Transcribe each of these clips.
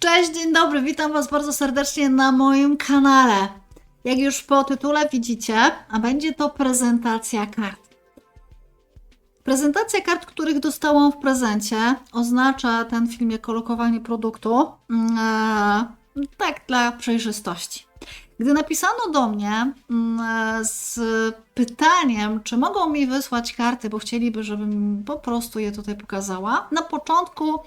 Cześć, dzień dobry, witam Was bardzo serdecznie na moim kanale. Jak już po tytule widzicie, a będzie to prezentacja kart. Prezentacja kart, których dostałam w prezencie, oznacza ten film jako lokowanie produktu. Mm, e, tak, dla przejrzystości. Gdy napisano do mnie mm, e, z pytaniem, czy mogą mi wysłać karty, bo chcieliby, żebym po prostu je tutaj pokazała, na początku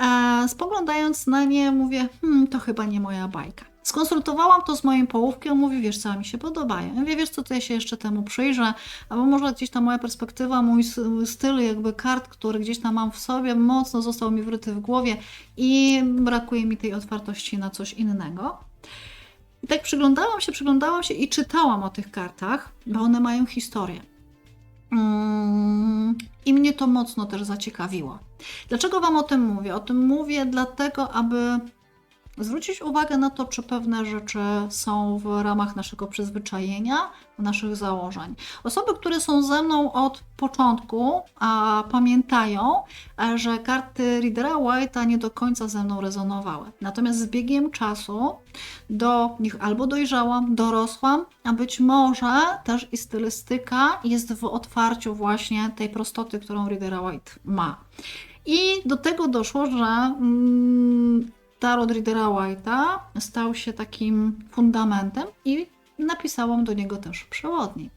E, spoglądając na nie, mówię, hmm, to chyba nie moja bajka. Skonsultowałam to z moim połówkiem, mówi, wiesz co, mi się podobają. Ja mówię, wiesz co, to ja się jeszcze temu przyjrzę, albo może gdzieś ta moja perspektywa, mój styl jakby kart, który gdzieś tam mam w sobie, mocno został mi wryty w głowie i brakuje mi tej otwartości na coś innego. I tak przyglądałam się, przyglądałam się i czytałam o tych kartach, bo one mają historię. Mm, I mnie to mocno też zaciekawiło. Dlaczego Wam o tym mówię? O tym mówię dlatego, aby zwrócić uwagę na to, czy pewne rzeczy są w ramach naszego przyzwyczajenia, naszych założeń. Osoby, które są ze mną od początku, a pamiętają, że karty Readera White'a nie do końca ze mną rezonowały. Natomiast z biegiem czasu do nich albo dojrzałam, dorosłam, a być może też i stylistyka jest w otwarciu właśnie tej prostoty, którą Readera White ma. I do tego doszło, że mm, tarot Readera White'a stał się takim fundamentem i napisałam do niego też przewodnik.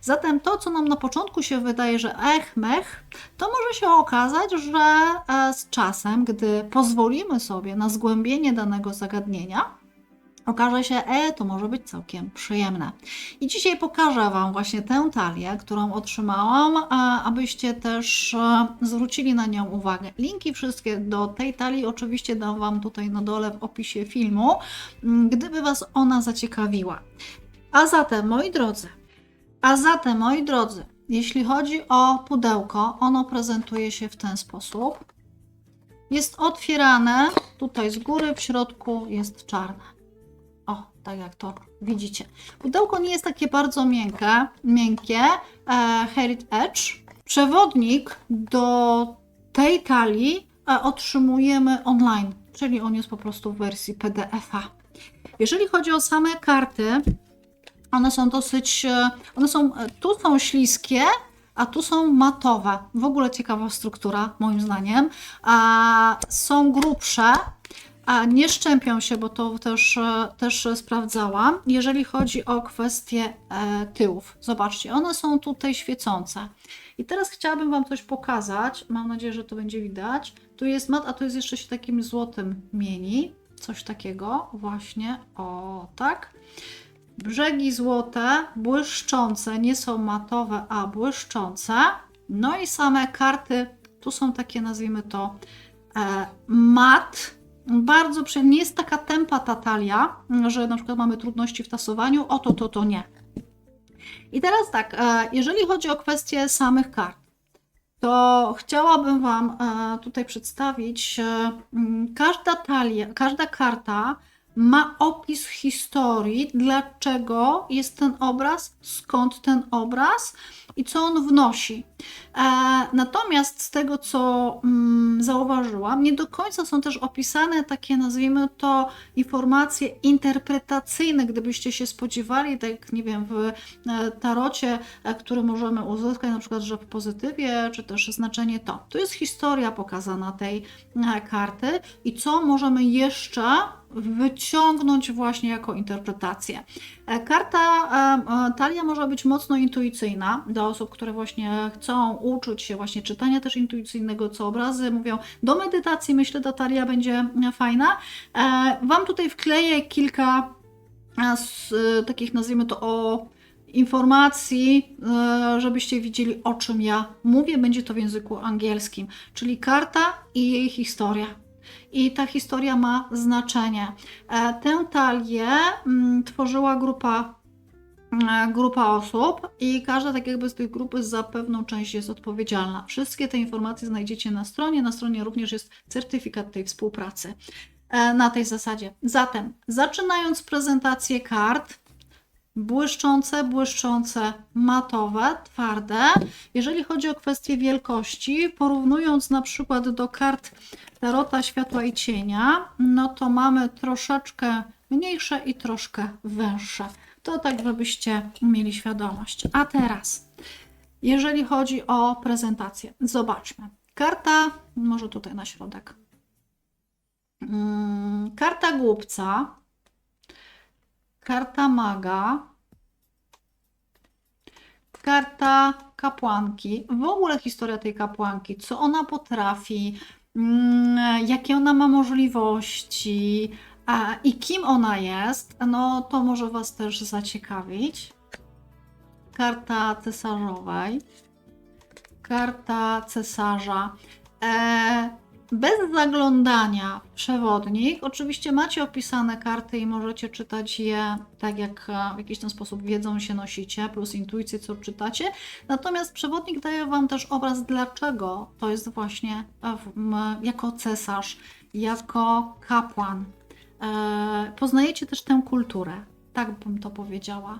Zatem to, co nam na początku się wydaje, że ech, mech, to może się okazać, że e, z czasem, gdy pozwolimy sobie na zgłębienie danego zagadnienia, okaże się, e, to może być całkiem przyjemne. I dzisiaj pokażę Wam właśnie tę talię, którą otrzymałam, abyście też e, zwrócili na nią uwagę. Linki wszystkie do tej talii oczywiście dam Wam tutaj na dole w opisie filmu, m, gdyby Was ona zaciekawiła. A zatem, moi drodzy, a zatem, moi drodzy, jeśli chodzi o pudełko, ono prezentuje się w ten sposób. Jest otwierane tutaj z góry, w środku jest czarne. Tak jak to widzicie. Pudełko nie jest takie bardzo miękkie, miękkie e, Herit Edge. Przewodnik do tej talii e, otrzymujemy online, czyli on jest po prostu w wersji PDF-a. Jeżeli chodzi o same karty, one są dosyć, e, one są, e, tu są śliskie, a tu są matowe. W ogóle ciekawa struktura, moim zdaniem. A są grubsze, a nie szczępią się, bo to też, e, też sprawdzałam. Jeżeli chodzi o kwestie e, tyłów, zobaczcie, one są tutaj świecące. I teraz chciałabym Wam coś pokazać. Mam nadzieję, że to będzie widać. Tu jest mat, a tu jest jeszcze się takim złotym mieni. Coś takiego, właśnie. O, tak. Brzegi złote, błyszczące, nie są matowe, a błyszczące. No i same karty, tu są takie, nazwijmy to, e, mat. Bardzo przyjemnie. Nie jest taka tempa ta talia, że na przykład mamy trudności w tasowaniu. O to, to, to nie. I teraz tak, e, jeżeli chodzi o kwestię samych kart, to chciałabym Wam e, tutaj przedstawić, e, mm, każda talia, każda karta ma opis historii, dlaczego jest ten obraz, skąd ten obraz i co on wnosi. E, natomiast z tego, co mm, zauważyłam, nie do końca są też opisane takie, nazwijmy to, informacje interpretacyjne, gdybyście się spodziewali, tak nie wiem, w e, tarocie, e, który możemy uzyskać, na przykład, że w pozytywie, czy też znaczenie to. Tu jest historia pokazana tej karty i co możemy jeszcze wyciągnąć właśnie jako interpretację. Karta talia może być mocno intuicyjna dla osób, które właśnie chcą uczyć się właśnie czytania też intuicyjnego, co obrazy mówią. Do medytacji myślę, ta talia będzie e, fajna. E, Wam tutaj wkleję kilka e, z e, takich, nazwijmy to, o informacji, e, żebyście widzieli, o czym ja mówię. Będzie to w języku angielskim, czyli karta i jej historia. I ta historia ma znaczenie. E, Tę talię mm, tworzyła grupa, e, grupa osób i każda tak jakby z tych grupy za pewną część jest odpowiedzialna. Wszystkie te informacje znajdziecie na stronie. Na stronie również jest certyfikat tej współpracy e, na tej zasadzie. Zatem, zaczynając prezentację kart, błyszczące, błyszczące, matowe, twarde. Jeżeli chodzi o kwestię wielkości, porównując na przykład do kart Tarota Światła i Cienia, no to mamy troszeczkę mniejsze i troszkę węższe. To tak, żebyście mieli świadomość. A teraz, jeżeli chodzi o prezentację, zobaczmy. Karta, może tutaj na środek. Mm, Karta głupca, karta maga, karta kapłanki, w ogóle historia tej kapłanki, co ona potrafi, mm, jakie ona ma możliwości i kim ona jest, no to może Was też zaciekawić. Karta cesarzowej, karta cesarza. E, bez zaglądania przewodnik, oczywiście macie opisane karty i możecie czytać je tak, jak e, w jakiś ten sposób wiedzą się nosicie, plus intuicję, co czytacie. Natomiast przewodnik daje Wam też obraz, dlaczego to jest właśnie e, jako cesarz, jako kapłan. E, Poznajecie też tę kulturę, tak bym to powiedziała.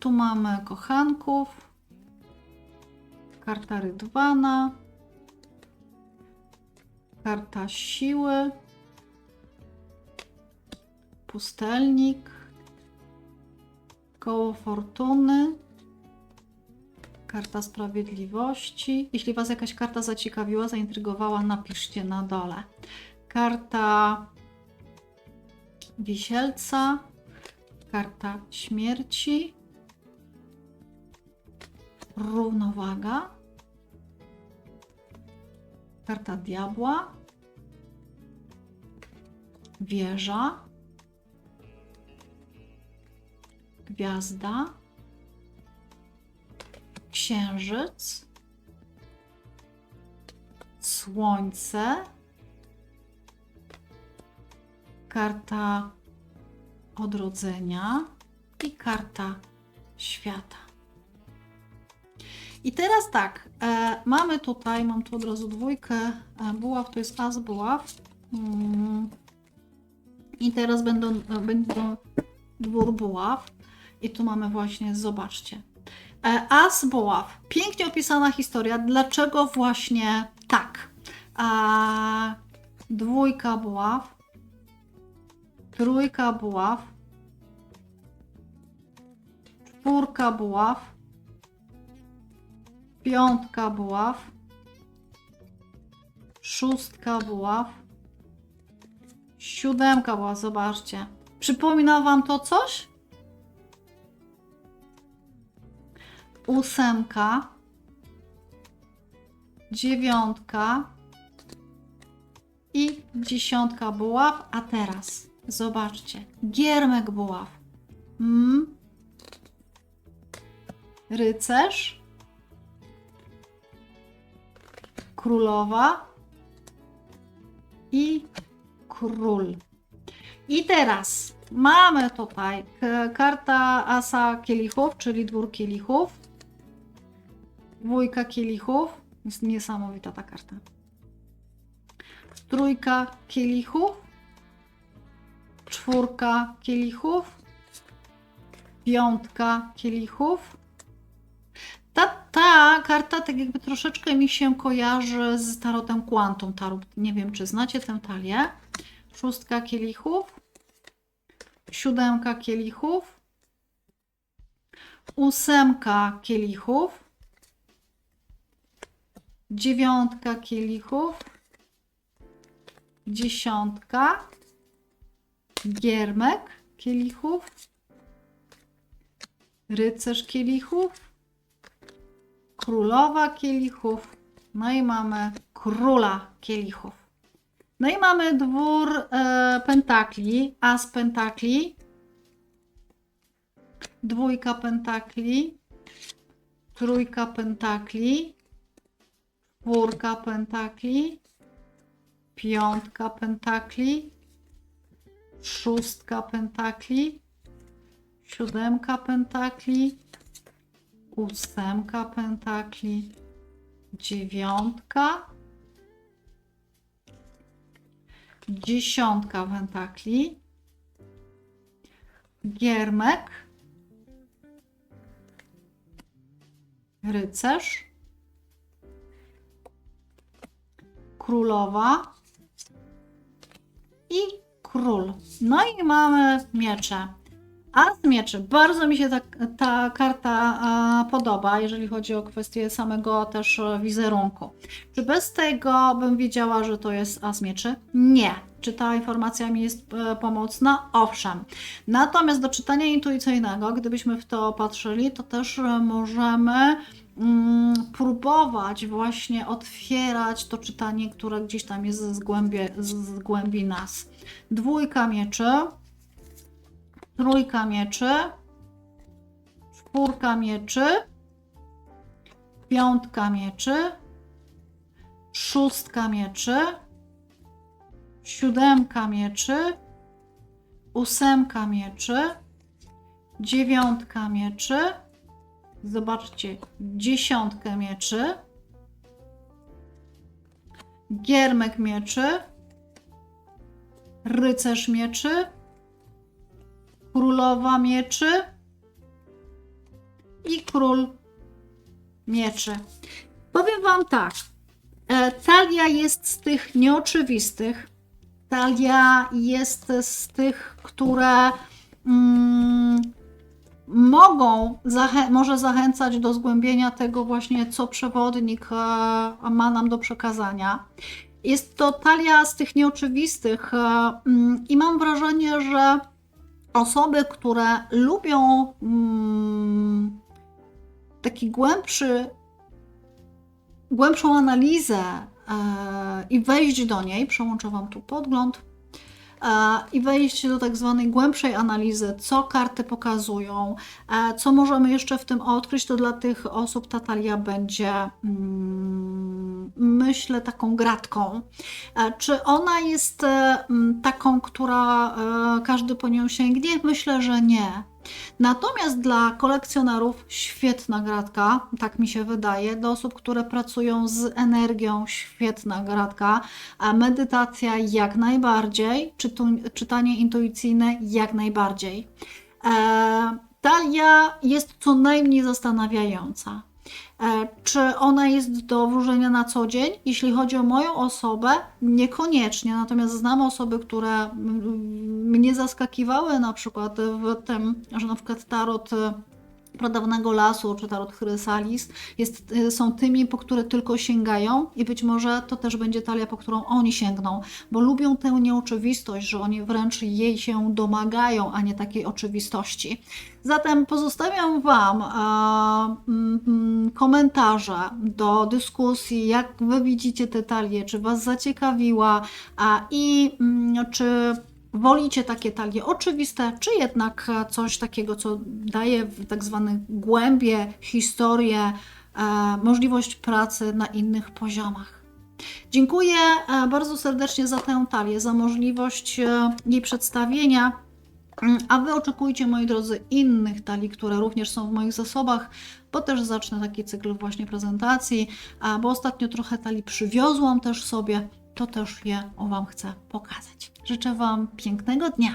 Tu mamy kochanków, karta rydwana, karta siły, pustelnik, koło fortuny, karta sprawiedliwości. Jeśli Was jakaś karta zaciekawiła, zaintrygowała, napiszcie na dole. Karta wisielca, karta śmierci, równowaga, karta diabła, wieża, gwiazda, księżyc, słońce, karta odrodzenia i karta świata. I teraz tak, e, mamy tutaj, mam tu od razu dwójkę e, buław, to jest as buław. Mm. I teraz będą, e, będą dwór buław. I tu mamy właśnie, zobaczcie. E, as buław. Pięknie opisana historia, dlaczego właśnie tak. A, dwójka buław, trójka buław, czwórka buław, piątka buław, szóstka buław, siódemka buław, zobaczcie. Przypomina Wam to coś? Ósemka, dziewiątka. I dziesiątka buław, a teraz zobaczcie, giermek buław. Mm. Rycerz, królowa i król. I teraz mamy tutaj karta asa kielichów, czyli dwór kielichów. Dwójka kielichów. Jest niesamowita ta karta. Trójka kielichów. Czwórka kielichów. Piątka kielichów. Ta, ta karta tak jakby troszeczkę mi się kojarzy z tarotem Quantum Tarot. Nie wiem, czy znacie tę talię. Szóstka kielichów. Siódemka kielichów. Ósemka kielichów. Dziewiątka kielichów. Dziesiątka. Giermek kielichów. Rycerz kielichów królowa kielichów, no i mamy króla kielichów. No i mamy dwór e, pentakli, as pentakli, dwójka pentakli, trójka pentakli, czwórka pentakli, piątka pentakli, szóstka pentakli, siódemka pentakli, ósemka pentakli, dziewiątka, dziesiątka pentakli, giermek, rycerz, królowa król. No i mamy miecze. A z mieczy, bardzo mi się ta, ta karta podoba, jeżeli chodzi o kwestię samego też wizerunku. Czy bez tego bym wiedziała, że to jest as mieczy? Nie. Czy ta informacja mi jest e, pomocna? Owszem. Natomiast do czytania intuicyjnego, gdybyśmy w to patrzyli, to też możemy próbować właśnie otwierać to czytanie, które gdzieś tam jest z głębi, z głębi nas. Dwójka mieczy, trójka mieczy, czwórka mieczy, piątka mieczy, szóstka mieczy, siódemka mieczy, ósemka mieczy, dziewiątka mieczy, zobaczcie, dziesiątkę mieczy, giermek mieczy, rycerz mieczy, królowa mieczy i król mieczy. Powiem Wam tak. e, Talia jest z tych nieoczywistych. Talia jest z tych, które mm, mogą, zachę- może zachęcać do zgłębienia tego właśnie, co przewodnik e, ma nam do przekazania. Jest to talia z tych nieoczywistych e, mm, i mam wrażenie, że osoby, które lubią mm, taki głębszy, głębszą analizę e, i wejść do niej, przełączę Wam tu podgląd, i wejść do tak zwanej głębszej analizy, co karty pokazują, e, co możemy jeszcze w tym odkryć, to dla tych osób ta talia będzie, mm, myślę, taką gratką. E, Czy ona jest e, taką, która e, każdy po nią sięgnie? Myślę, że nie. Natomiast dla kolekcjonerów świetna gratka, tak mi się wydaje. Dla osób, które pracują z energią, świetna gratka. A medytacja jak najbardziej, czytu- czytanie intuicyjne jak najbardziej. E, talia jest co najmniej zastanawiająca. E, Czy ona jest do wróżenia na co dzień? Jeśli chodzi o moją osobę, niekoniecznie. Natomiast znam osoby, które mm, mnie zaskakiwały na przykład w tym, że na przykład tarot pradawnego lasu czy tarot chrysalis jest, e, są tymi, po które tylko sięgają i być może to też będzie talia, po którą oni sięgną, bo lubią tę nieoczywistość, że oni wręcz jej się domagają, a nie takiej oczywistości. Zatem pozostawiam Wam e, komentarze do dyskusji, jak Wy widzicie tę talię, czy Was zaciekawiła a, i mm, czy wolicie takie talie oczywiste, czy jednak coś takiego, co daje w tak zwane głębie, historię, e, możliwość pracy na innych poziomach. Dziękuję e, bardzo serdecznie za tę talię, za możliwość e, jej przedstawienia. A Wy oczekujcie, moi drodzy, innych talii, które również są w moich zasobach, bo też zacznę taki cykl właśnie prezentacji, bo ostatnio trochę talii przywiozłam też sobie, to też je Wam chcę pokazać. Życzę Wam pięknego dnia.